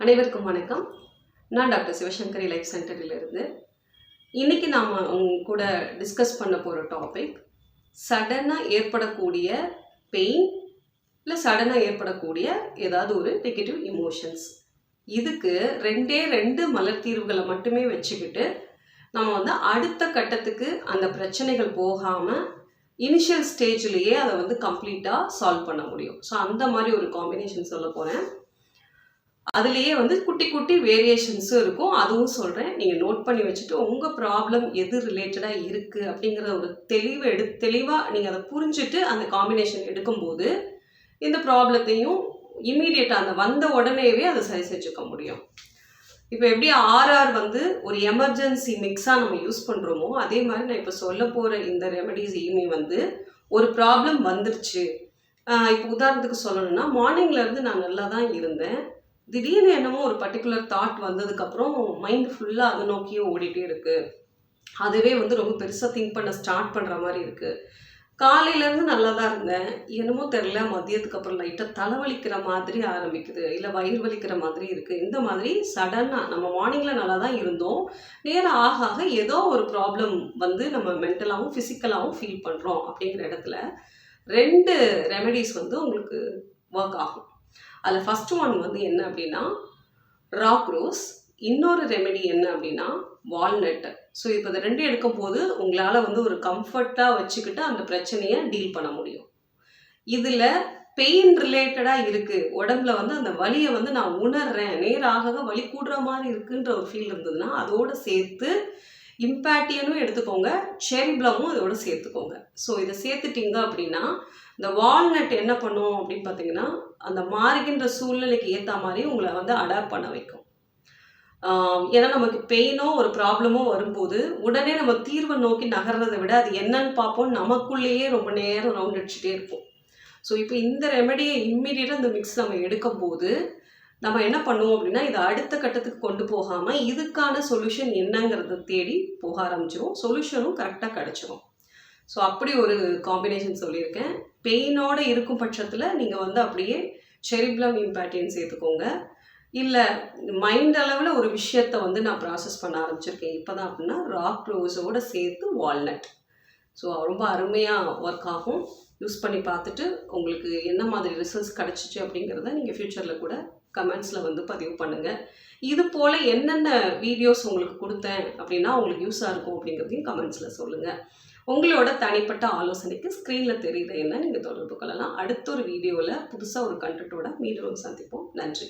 அனைவருக்கும் வணக்கம். நான் டாக்டர் சிவசங்கரி லைஃப் சென்டரிலிருந்து. இன்னைக்கு நாம் உங்க கூட டிஸ்கஸ் பண்ண போகிற டாபிக் சடனாக ஏற்படக்கூடிய பெயின் இல்லை சடனாக ஏற்படக்கூடிய ஏதாவது ஒரு நெகட்டிவ் இமோஷன்ஸ் இதுக்கு ரெண்டே ரெண்டு மலர் தீர்வுகளை மட்டுமே வச்சுக்கிட்டு நம்ம வந்து அடுத்த கட்டத்துக்கு அந்த பிரச்சனைகள் போகாமல் இனிஷியல் ஸ்டேஜ்லேயே அதை வந்து கம்ப்ளீட்டாக சால்வ் பண்ண முடியும். ஸோ அந்த மாதிரி ஒரு காம்பினேஷன் சொல்ல போகிறேன் அதுலேயே வந்து குட்டி குட்டி வேரியேஷன்ஸும் இருக்கும். அதுவும் சொல்கிறேன் நீங்கள் நோட் பண்ணி வச்சுட்டு உங்கள் ப்ராப்ளம் எது ரிலேட்டடாக இருக்குது அப்படிங்கிற ஒரு தெளிவு எடு தெளிவாக நீங்கள் அதை புரிஞ்சுட்டு அந்த காம்பினேஷன் எடுக்கும்போது இந்த ப்ராப்ளத்தையும் இம்மீடியட்டாக அந்த வந்த உடனேவே அதை சரி செஞ்சுக்க முடியும். இப்போ எப்படி ஆர்ஆர் வந்து ஒரு எமர்ஜென்சி மிக்ஸாக நம்ம யூஸ் பண்ணுறோமோ அதே மாதிரி நான் இப்போ சொல்ல போகிற இந்த ரெமெடிஸ் ஈமி வந்து ஒரு ப்ராப்ளம் வந்துருச்சு. இப்போ உதாரணத்துக்கு சொல்லணும்னா மார்னிங்லேருந்து நான் நல்லா தான் இருந்தேன். திடீர்னு என்னமோ ஒரு பர்டிகுலர் தாட் வந்ததுக்கப்புறம் மைண்ட் ஃபுல்லாக அதை நோக்கியே ஓடிட்டே இருக்குது அதுவே வந்து ரொம்ப பெருசாக திங்க் பண்ண ஸ்டார்ட் பண்ணுற மாதிரி இருக்குது காலையிலேருந்து நல்லா தான் இருந்தேன். என்னமோ தெரில மதியத்துக்கு அப்புறம் லைட்டாக தலைவலிக்கிற மாதிரி ஆரம்பிக்குது. இல்லை வயிறு வலிக்கிற மாதிரி இருக்குது இந்த மாதிரி சடனாக நம்ம மார்னிங்கில் நல்லா தான் இருந்தோம். நேரம் ஆக ஆக ஏதோ ஒரு ப்ராப்ளம் வந்து நம்ம மென்டலாகவும் ஃபிசிக்கலாகவும் ஃபீல் பண்ணுறோம் அப்படிங்கிற இடத்துல ரெண்டு ரெமெடிஸ் வந்து உங்களுக்கு ஒர்க் ஆகும். அதில் ஃபஸ்ட் ஒன் வந்து என்ன அப்படின்னா ராக் ரோஸ் இன்னொரு ரெமெடி என்ன அப்படின்னா வால்நட் ஸோ இப்போ இந்த ரெண்டு எடுக்கும் போது உங்களால் வந்து ஒரு கம்ஃபர்ட்டாக வச்சுக்கிட்டு அந்த பிரச்சனையை டீல் பண்ண முடியும். இதில் பெயின் ரிலேட்டடாக இருக்குது உடம்புல வந்து அந்த வலியை வந்து நான் உணர்றேன். நேராக வலி கூடுற மாதிரி இருக்குன்ற ஒரு ஃபீல் இருந்ததுன்னா அதோடு சேர்த்து இம்பேட்டியனும் எடுத்துக்கோங்க செரிப்ளமும் இதோட சேர்த்துக்கோங்க. ஸோ இதை சேர்த்துட்டீங்க அப்படின்னா இந்த வால்நட் என்ன பண்ணும் அப்படின்னு பார்த்தீங்கன்னா அந்த மாறுகின்ற சூழ்நிலைக்கு ஏற்ற மாதிரி உங்களை வந்து அடாப்ட் பண்ண வைக்கும். ஏன்னா நமக்கு பெயினோ ஒரு ப்ராப்ளமோ வரும்போது உடனே நம்ம தீர்வை நோக்கி நகர்றதை விட அது என்னன்னு பார்ப்போம். நமக்குள்ளேயே ரொம்ப நேரம் ரவுண்ட் அடிச்சுட்டே இருப்போம். ஸோ இப்போ இந்த ரெமெடியை இம்மிடியட்டாக இந்த மிக்ஸ் நம்ம எடுக்கும்போது நம்ம என்ன பண்ணுவோம் அப்படின்னா இதை அடுத்த கட்டத்துக்கு கொண்டு போகாமல் இதுக்கான சொல்யூஷன் என்னங்கிறத தேடி போக ஆரம்பிச்சிரும் சொல்யூஷனும் கரெக்டாக கிடச்சிரும். ஸோ அப்படி ஒரு காம்பினேஷன் சொல்லியிருக்கேன். பெயினோட இருக்கும் பட்சத்தில் நீங்கள் வந்து அப்படியே செரிப்ளம் இம்பேட்டியன் சேர்த்துக்கோங்க. இல்லை மைண்ட் அளவில் ஒரு விஷயத்தை வந்து நான் ப்ராசஸ் பண்ண ஆரம்பிச்சிருக்கேன். இப்போ தான் அப்படின்னா ராக் ரோஸோடு சேர்த்து வால்நட் ஸோ ரொம்ப அருமையாக ஒர்க் ஆகும். யூஸ் பண்ணி பார்த்துட்டு உங்களுக்கு என்ன மாதிரி ரிசல்ட்ஸ் கிடச்சிச்சு அப்படிங்கிறத நீங்கள் ஃப்யூச்சரில் கூட கமெண்ட்ஸில் வந்து பதிவு பண்ணுங்கள் இது போல் என்னென்ன வீடியோஸ் உங்களுக்கு கொடுத்தேன் அப்படின்னா உங்களுக்கு யூஸாக இருக்கும் அப்படிங்கிறதையும் கமெண்ட்ஸில் சொல்லுங்கள் உங்களோட தனிப்பட்ட ஆலோசனைக்கு ஸ்க்ரீனில் தெரியுது என்ன நீங்கள் தொடர்பு கொள்ளலாம். அடுத்த ஒரு வீடியோவில் புதுசாக ஒரு கண்டென்ட்டோட மீண்டும் சந்திப்போம். நன்றி.